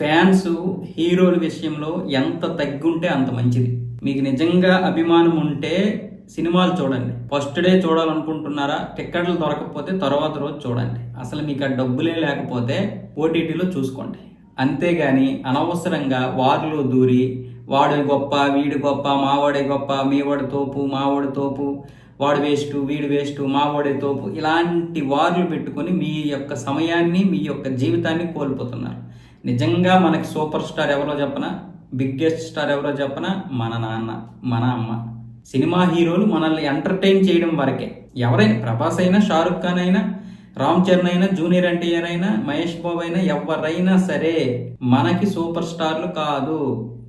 Fans హీరోల విషయంలో ఎంత తగ్గుంటే అంత మంచిది. మీకు నిజంగా అభిమానం ఉంటే సినిమాలు చూడండి. ఫస్ట్ డే చూడాలనుకుంటున్నారా? టిక్కెట్లు దొరకకపోతే తర్వాత రోజు చూడండి. అసలు మీకు ఆ డబ్బులే లేకపోతే ఓటీటీలో చూసుకోండి. అంతేగాని అనవసరంగా వారిలో దూరి వాడు గొప్ప వీడు గొప్ప మావాడే గొప్ప మీవాడి తోపు మావాడి తోపు వాడు వేస్ట్ వీడు వేస్ట్ మావాడే తోపు ఇలాంటి వార్లు పెట్టుకొని మీ యొక్క సమయాన్ని మీ యొక్క జీవితాన్ని కోల్పోతున్నారు. నిజంగా మనకి సూపర్ స్టార్ ఎవరో చెప్పనా? బిగ్గెస్ట్ స్టార్ ఎవరో చెప్పనా? మన నాన్న మన అమ్మ. సినిమా హీరోలు మనల్ని ఎంటర్టైన్ చేయడం వరకే. ఎవరైనా ప్రభాస్ అయినా షారుఖ్ ఖాన్ అయినా రామ్ చరణ్ అయినా జూనియర్ ఎన్టీఆర్ అయినా మహేష్ బాబు అయినా ఎవరైనా సరే మనకి సూపర్ స్టార్లు కాదు.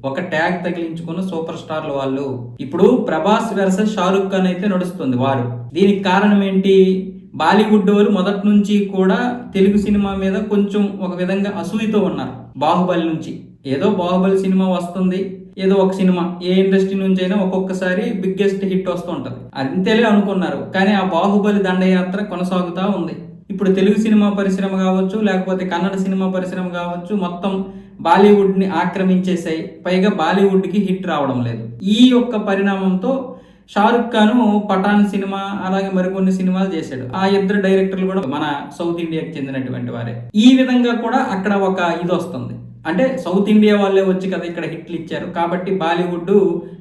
ఒక ట్యాగ్ తగిలించుకున్న సూపర్ స్టార్లు వాళ్ళు. ఇప్పుడు ప్రభాస్ వెర్సెస్ షారుఖ్ ఖాన్ అయితే నడుస్తుంది వారు. దీనికి కారణం ఏంటి? బాలీవుడ్ వాళ్ళు మొదటి నుంచి కూడా తెలుగు సినిమా మీద కొంచెం ఒక విధంగా అసూయతో ఉన్నారు. బాహుబలి నుంచి. ఏదో బాహుబలి సినిమా వస్తుంది ఏదో ఒక సినిమా. ఏ ఇండస్ట్రీ నుంచి అయినా ఒక్కొక్కసారి బిగ్గెస్ట్ హిట్ వస్తూ ఉంటది. అంతేలే అనుకున్నారు కానీ ఆ బాహుబలి దండయాత్ర కొనసాగుతూ ఉంది. ఇప్పుడు తెలుగు సినిమా పరిశ్రమ కావచ్చు లేకపోతే కన్నడ సినిమా పరిశ్రమ కావచ్చు మొత్తం బాలీవుడ్ని ఆక్రమించేసాయి పైగా బాలీవుడ్కి హిట్ రావడం లేదు. ఈ యొక్క పరిణామంతో షారుఖ్ ఖాన్ పఠాన్ సినిమా అలాగే మరికొన్ని సినిమాలు చేశాడు. ఆ ఇద్దరు డైరెక్టర్లు కూడా మన సౌత్ ఇండియాకి చెందినటువంటి వారే. ఈ విధంగా కూడా అక్కడ ఒక ఇది వస్తుంది. అంటే సౌత్ ఇండియా వాళ్ళే వచ్చి కదా ఇక్కడ హిట్లు ఇచ్చారు. కాబట్టి బాలీవుడ్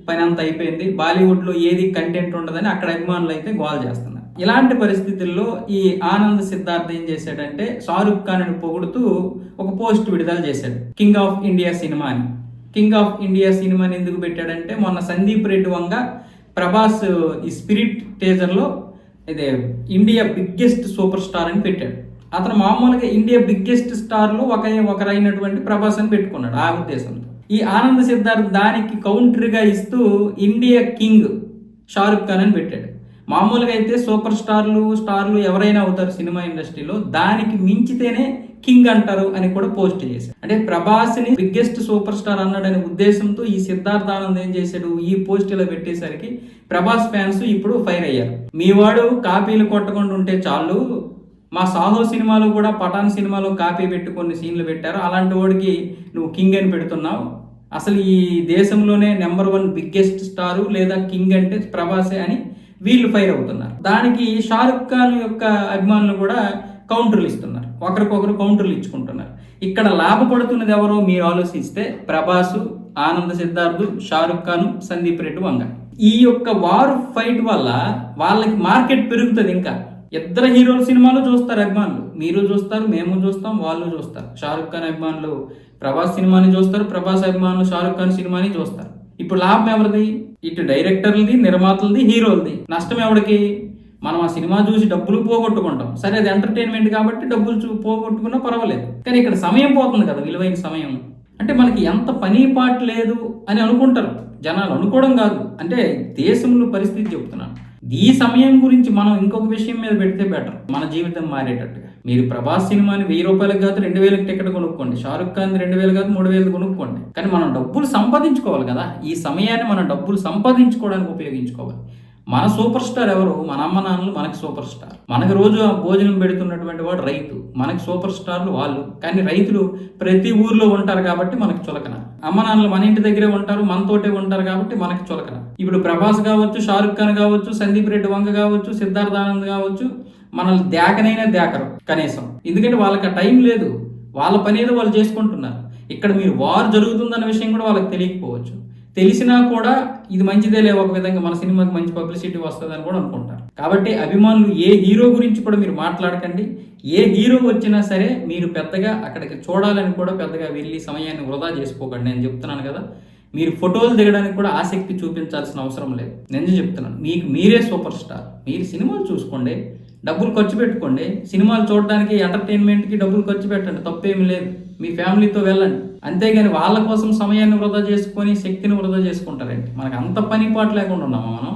పని అంత అయిపోయింది. బాలీవుడ్లో ఏది కంటెంట్ ఉండదని అక్కడ అభిమానులు అయితే గోల్ చేస్తున్నారు. ఇలాంటి పరిస్థితుల్లో ఈ ఆనంద్ సిద్ధార్థ్ ఏం చేశాడంటే షారుఖ్ ఖాన్ పొగుడుతూ ఒక పోస్ట్ విడుదల చేశాడు. కింగ్ ఆఫ్ ఇండియా సినిమా అని. కింగ్ ఆఫ్ ఇండియా సినిమాని ఎందుకు పెట్టాడంటే మొన్న సందీప్ రెడ్డి వంగ ప్రభాస్ ఈ స్పిరిట్ టేజర్లో ఇదే ఇండియా బిగ్గెస్ట్ సూపర్ స్టార్ అని పెట్టాడు. అతను మామూలుగా ఇండియా బిగ్గెస్ట్ స్టార్లో ఒక ఒకరైనటువంటి ప్రభాస్ అని పెట్టుకున్నాడు ఆ ఉద్దేశంతో. ఈ ఆనంద్ సిద్ధార్థ్ దానికి కౌంటర్గా ఇస్తూ ఇండియా కింగ్ షారుఖ్ ఖాన్ అని పెట్టాడు. మామూలుగా అయితే సూపర్ స్టార్లు స్టార్లు ఎవరైనా అవుతారు సినిమా ఇండస్ట్రీలో దానికి మించితేనే కింగ్ అంటారు అని కూడా పోస్ట్ చేశాడు అంటే ప్రభాస్ని బిగ్గెస్ట్ సూపర్ స్టార్ అన్నాడనే ఉద్దేశంతో ఈ సిద్ధార్థ ఆనంద్ ఏం చేశాడు? ఈ పోస్ట్ ఇలా పెట్టేసరికి ప్రభాస్ ఫ్యాన్స్ ఇప్పుడు ఫైర్ అయ్యారు. మీ వాడు కాపీలు కొట్టకుండా ఉంటే చాలు. మా సాహో సినిమాలో కూడా పఠాన్ సినిమాలో కాపీ పెట్టి కొన్ని సీన్లు పెట్టారు. అలాంటి వాడికి నువ్వు కింగ్ అని పెడుతున్నావు. అసలు ఈ దేశంలోనే నెంబర్ వన్ బిగ్గెస్ట్ స్టారు లేదా కింగ్ అంటే ప్రభాసే అని వీళ్ళు ఫైర్ అవుతున్నారు. దానికి షారుఖ్ ఖాన్ యొక్క అభిమానులు కూడా కౌంటర్లు ఇస్తున్నారు. ఒకరికొకరు కౌంటర్లు ఇచ్చుకుంటున్నారు. ఇక్కడ లాభపడుతున్నది ఎవరో మీరు ఆలోచిస్తే ప్రభాసు ఆనంద సిద్ధార్థు షారుఖ్ ఖాన్ సందీప్ రెడ్డి వంగ. ఈ యొక్క వార్ ఫైట్ వల్ల వాళ్ళకి మార్కెట్ పెరుగుతుంది ఇంకా. ఇద్దరు హీరోల సినిమాలు చూస్తారు అభిమానులు. మీరు చూస్తారు మేము చూస్తాం వాళ్ళు చూస్తారు. షారుఖ్ ఖాన్ అభిమానులు ప్రభాస్ సినిమాని చూస్తారు ప్రభాస్ అభిమానులు షారుఖ్ ఖాన్ సినిమాని చూస్తారు. ఇప్పుడు లాభం ఎవరిది? ఇటు డైరెక్టర్లది నిర్మాతలది హీరోలది. నష్టం ఎవరికి మనం ఆ సినిమా చూసి డబ్బులు పోగొట్టుకుంటాం. సరే అది ఎంటర్టైన్మెంట్ కాబట్టి డబ్బులు చూ పోగొట్టుకున్నా పర్వాలేదు. కానీ ఇక్కడ సమయం పోతుంది కదా విలువైన సమయం. అంటే మనకి ఎంత పని పాటు లేదు అని అనుకుంటారు. జనాలు అనుకోవడం కాదు. అంటే దేశంలో పరిస్థితి చెప్తున్నాను. ఈ సమయం గురించి మనం ఇంకొక విషయం మీద పెడితే బెటర్. మన జీవితం మారేటట్టుగా. మీరు ప్రభాస్ సినిమాని వెయ్యి రూపాయలకు కాదు రెండు వేలకు టికెట్ కొనుక్కోండి. షారుఖ్ ఖాన్ రెండు వేలు కాదు మూడు వేలు కొనుక్కోండి. కానీ మనం డబ్బులు సంపాదించుకోవాలి కదా. ఈ సమయాన్ని మనం డబ్బులు సంపాదించుకోవడానికి ఉపయోగించుకోవాలి. మన సూపర్ స్టార్ ఎవరు? మన అమ్మ నాన్నలు మనకి సూపర్ స్టార్. మనకి రోజు ఆ భోజనం పెడుతున్నటువంటి వాడు రైతు. మనకి సూపర్ స్టార్లు వాళ్ళు. కానీ రైతులు ప్రతి ఊర్లో ఉంటారు కాబట్టి మనకి చులకన. అమ్మ నాన్నలు మన ఇంటి దగ్గరే ఉంటారు మనతోటే ఉంటారు కాబట్టి మనకి చులకన. ఇప్పుడు ప్రభాస్ కావచ్చు షారుఖ్ ఖాన్ కావచ్చు సందీప్ రెడ్డి వంగ కావచ్చు సిద్ధార్థ ఆనంద్ కావచ్చు మనల్ని దేకనైనా దేకరు కనీసం. ఎందుకంటే వాళ్ళకి ఆ టైం లేదు. వాళ్ళ పని ఏదో వాళ్ళు చేసుకుంటున్నారు. ఇక్కడ మీరు వార్ జరుగుతుందన్న విషయం కూడా వాళ్ళకి తెలియకపోవచ్చు. తెలిసినా కూడా ఇది మంచిదేలే ఒక విధంగా మన సినిమాకి మంచి పబ్లిసిటీ వస్తుందని కూడా అనుకుంటారు. కాబట్టి అభిమానులు ఏ హీరో గురించి కూడా మీరు మాట్లాడకండి. ఏ హీరో వచ్చినా సరే మీరు పెద్దగా అక్కడికి చూడాలని కూడా పెద్దగా వెళ్ళి సమయాన్ని వృధా చేసుకోకండి. నేను చెప్తున్నాను కదా. మీరు ఫోటోలు దిగడానికి కూడా ఆసక్తి చూపించాల్సిన అవసరం లేదు. నేను చెప్తున్నాను. మీకు మీరే సూపర్ స్టార్. మీరు సినిమాలు చూసుకోండి. డబ్బులు ఖర్చు పెట్టుకోండి. సినిమాలు చూడడానికి ఎంటర్టైన్మెంట్కి డబ్బులు ఖర్చు పెట్టండి. తప్పేమీ లేదు. మీ ఫ్యామిలీతో వెళ్ళండి. అంతేగాని వాళ్ళ కోసం సమయాన్ని వృధా చేసుకొని శక్తిని వృధా చేసుకుంటారండి. మనకు అంత పని పాటు లేకుండా ఉన్నామా మనం?